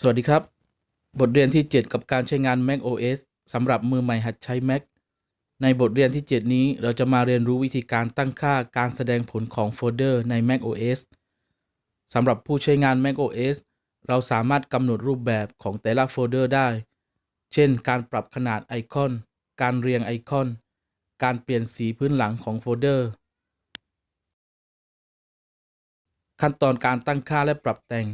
สวัสดีครับ บทเรียนที่ 7 กับการใช้งาน Mac OS สำหรับมือใหม่หัดใช้ Mac ในบทเรียนที่ 7 นี้เราจะมาเรียนรู้วิธีการตั้งค่าการแสดงผลของโฟลเดอร์ใน Mac OS สำหรับผู้ใช้งาน Mac OS เราสามารถกำหนดรูปแบบของแต่ละโฟลเดอร์ได้ เช่น การปรับขนาดไอคอน การเรียงไอคอน การเปลี่ยนสีพื้นหลังของโฟลเดอร์ ขั้นตอนการตั้งค่าและปรับแต่ง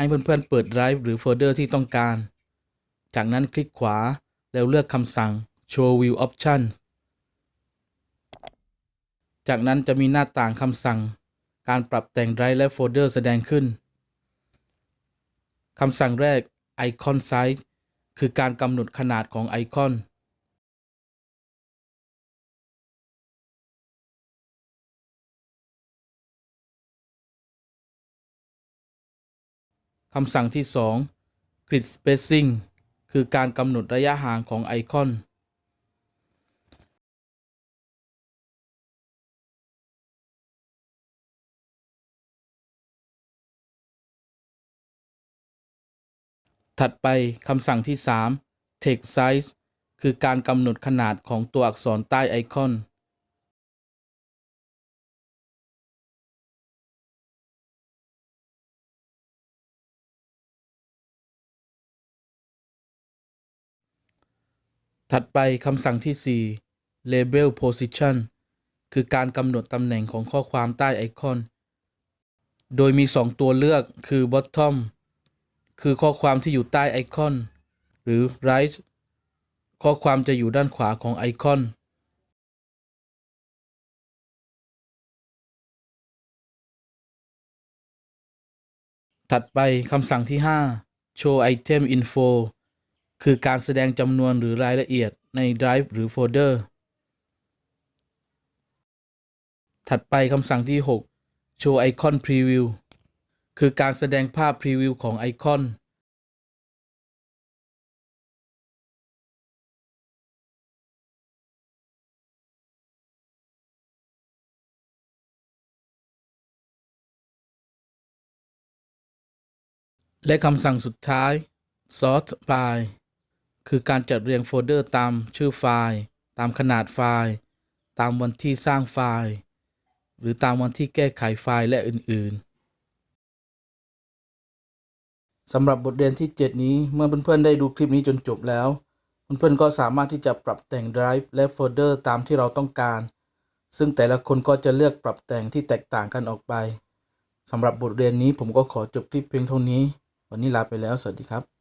ให้เพื่อนๆเปิดไดรฟ์หรือโฟลเดอร์ที่ต้องการ จากนั้นคลิกขวาแล้วเลือกคำสั่ง Show View Option จากนั้นจะมีหน้าต่างคำสั่ง การปรับแต่งไดรฟ์และโฟลเดอร์แสดงขึ้นคำสั่งแรก Icon Size คือการกำหนดขนาดของไอคอน คำสั่งที่ 2 Grid Spacing คือการกำหนดระยะห่างของไอคอน ถัดไปคำสั่งที่ 3 Text Size คือการกำหนดขนาดของตัวอักษรใต้ไอคอน ถัดไปคำสั่งที่ 4 Label Position คือการกำหนดตำแหน่งของข้อความใต้ไอคอน โดยมี 2 ตัวเลือกคือ Bottom คือข้อความที่อยู่ใต้ไอคอน หรือ Right ข้อความจะอยู่ด้านขวาของไอคอน ถัดไปคำสั่งที่ 5 Show Item Info คือการแสดงจำนวนหรือรายละเอียดในไดรฟ์หรือโฟลเดอร์ ถัดไปคำสั่งที่ 6 Show Icon Preview คือการแสดงภาพพรีวิวของไอคอน และคำสั่งสุดท้าย Sort by คือการจัดเรียงโฟลเดอร์ตามชื่อไฟล์ ตามขนาดไฟล์ ตามวันที่สร้างไฟล์ หรือตามวันที่แก้ไขไฟล์และอื่นๆสำหรับบทเรียนที่ 7 นี้เมื่อเพื่อนๆได้ดูคลิปนี้จนจบแล้ว เพื่อนๆก็สามารถที่จะปรับแต่งไดรฟ์และโฟลเดอร์ตามที่เราต้องการ ซึ่งแต่ละคนก็จะเลือกปรับแต่งที่แตกต่างกันออกไปสำหรับบทเรียนนี้ผมก็ขอจบคลิปเพียงเท่านี้ วันนี้ลาไปแล้ว สวัสดีครับ